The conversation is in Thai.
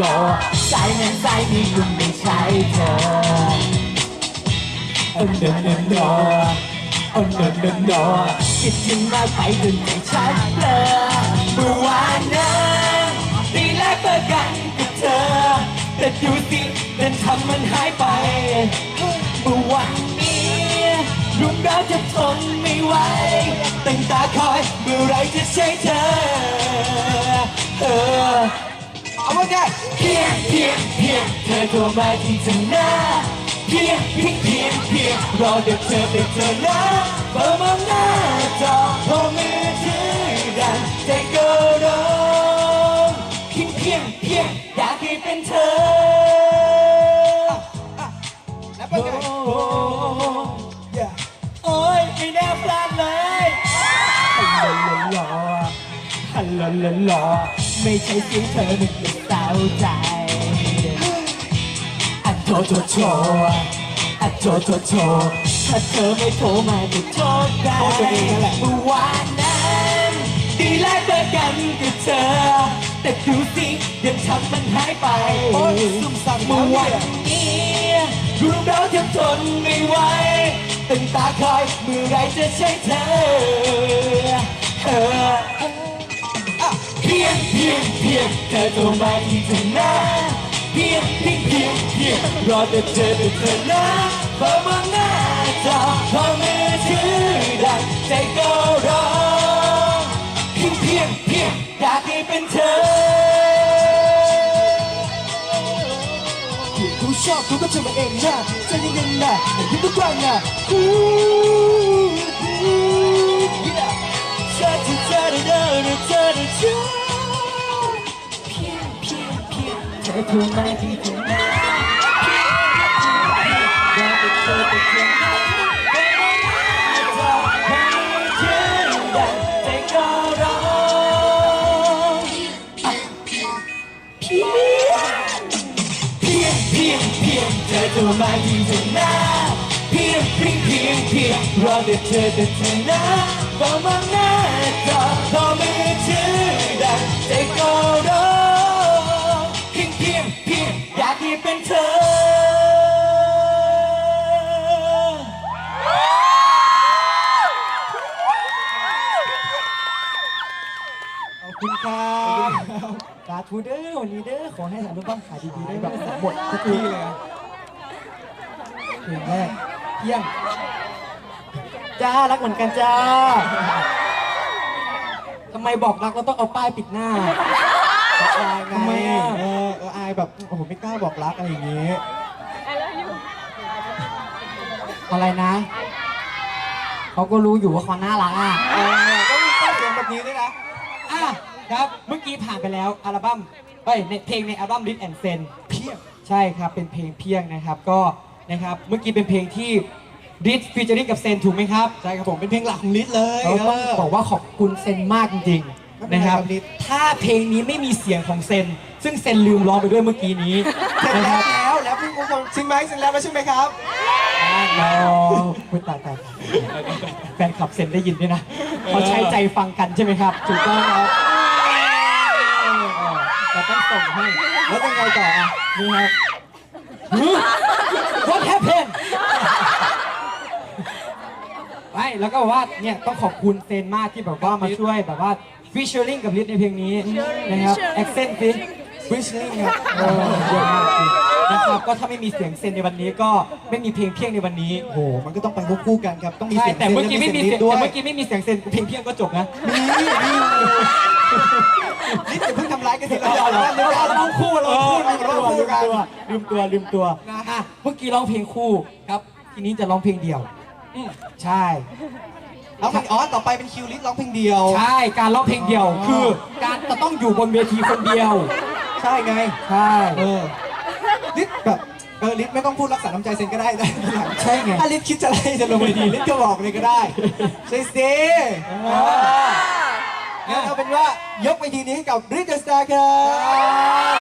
หล่อสายนั้นสายนี้ก็ไม่ใช่เธอโอ้เดินเนเนโอ้เดินเนเนคิดถึงมากไปจนใจชักเบลอเมื่อวานนั้นตีแรกเปิดกันกับเธอ แต่ดูสิเดินทำมันหายไปเมื่อวันนี้รุมเราจะทนไม่ไหวตั้งตาคอยเมื่อไรจะใช่เธอ ธอโทรมาที่เธอหน้าเพียงเพียงเพียงเพียงรอเดี๋ยวเธอไปเธอนะเปิดมองหน้าจอพอมือถือดังใจก็ร้องเพียงเพียงเพียงอยากให้เป็นเธอแล้วเป็นไงโอ้ Yeah โอ้ยไม่น่าพลาดเลยฮัลโหลหล่อฮัลโหลหล่อไม่ใช่เสียงเธอหนึ่งเป็นสาวใจอัน โทรโทรโทอันโทรโทรโทรถ้าเธอไม่โทรมาจะโทษได้เมื่อวานนั้นดีแลกเจอร์กันกับเธอ แต่ดูสิยังทำมันหายไปโอ้ยซุ่มซ่ามเมื่อวันนี่ยนี้รู้เราจะทนไม่ไหวตึงตาคอยเมื่อไรจะใช่เธอเออเพียงเพียงเพียงเธอโทรมาที่เธอหน้าเพียงเพียง เพียงเพียงรอแต่เธอแต่เธอนะพอมองหน้าจอพอมือถือดังใจก็ร้องเพียงเพียงเพียงอยากให้เป็นเธอที่กูชอบกูก็จะมาเองนะใจเย็นๆนะอย่ายิ้มทุกวันนะอู้หู Yeah เธอจะเจอได้เดินเธอจะเจอเพียงเพียงเพียงเธอโทรมาที่เธ ต่เธอแต่เธอหน้าพอมือถือดังใจก็ร้องอะเพียงเพียงเพียงเพียงเธอมาที่เธอหน้าเพียงเพียงเพียงเพียงรอแต่เธอแต่เธอนะพอมองหน้าจอพอมือถือ ธุเด้อวันนี้เด้อขอให้สารทุกบ้านขายดีๆได้แบบหมดทุกที่เลยนะเพลงแรกเที่ยงจ้ารักเหมือนกันจ้าทำไมบอกรักเราต้องเอาป้ายปิดหน้า อายไงทำไมอะ เออเอออายแบบโอ้โหไม่กล้าบอกรักอะไรอย่างงี้อะไรนะเขาก็รู้อยู่ว่าเขาน่ารักอะ เออก็มีป้ายเสียงแบบนี้ด้วยนะอะ ครับ เมื่อกี้ผ่านไปแล้วอัลบั้มเอ้ยในเพลงในอัลบั้ม Lit and Sen เพียงใช่ครับ เป็นเพลงเพียงนะครับ ก็นะครับ เมื่อกี้เป็นเพลงที่ Lit featuring กับเซนถูกไหมครับใช่ครับผมเป็นเพลงหลักของ Lit เลยเราต้องบอกว่าขอบคุณเซนมากจริงๆนะครับ ถ้าเพลงนี้ไม่มีเสียงของเซน ซึ่งเซนลืมร้องไปด้วยเมื่อกี้นี้นะครับแล้วแล้วพี่ผู้ชมชิงไหมชิงแล้วใช่ไหมครับเราคุณตายตายแฟนคลับเซนได้ยินด้วยนะเขาใช้ใจฟังกันใช่ไหมครับ ถูกต้องครับ เราต้องส่งให้แล้วยังไงต่ออะนี่ครับ What happened ไม่แล้วก็บอกว่าเนี่ยต้องขอบคุณเซนมากที่แบบว่ามาช่วยแบบว่า featuring กับลิศในเพลงนี้นะครับ accent สิ featuring ครับเออเยอะมากจริงนะครับก็ถ้าไม่มีเสียงเซนในวันนี้ก็ไม่มีเพลงเพียงในวันนี้ โอ้โหมันก็ต้องไปควบคู่กันครับต้องมีใช่เสียงแต่เมื่อกี้ไม่มีเสียงด้วแต่ยเมื่อกี้ไม่มีเสียงเซนเพลงเพียงก็จบนะนี่นี่นี่จะเพิ่งทำ ร้ายกันทีละเราเราเราราเราร้องคู่เราร้องคู่เราลืมคู่ตัวกันลืมตัวลืมตัวอะเมื่อกี้ร้องเพลงคู่ครับ ทีนี้จะร้องเพลงเดียวอืมใช่แล้วเพลงอ๋อต่อไปเป็นคิวลิสร้องเพลงเดียว ใช่การร้องเพลงเดียวคือ การจะต้องอยู่บนเวทีคนเดียว ใช่ไง ใช่เออลิศแบบเออลิศไม่ต้องพูดรักษาน้ำใจเซนก็ได้นะใช่ไงถ้าลิศคิดจะไล่จะลงเวทีลิศก็บอกเลยก็ได้ใช่สิ งั้นเอาเป็นว่ายกเวทีนี้ให้กับริทเดอร์สตาร์ครับ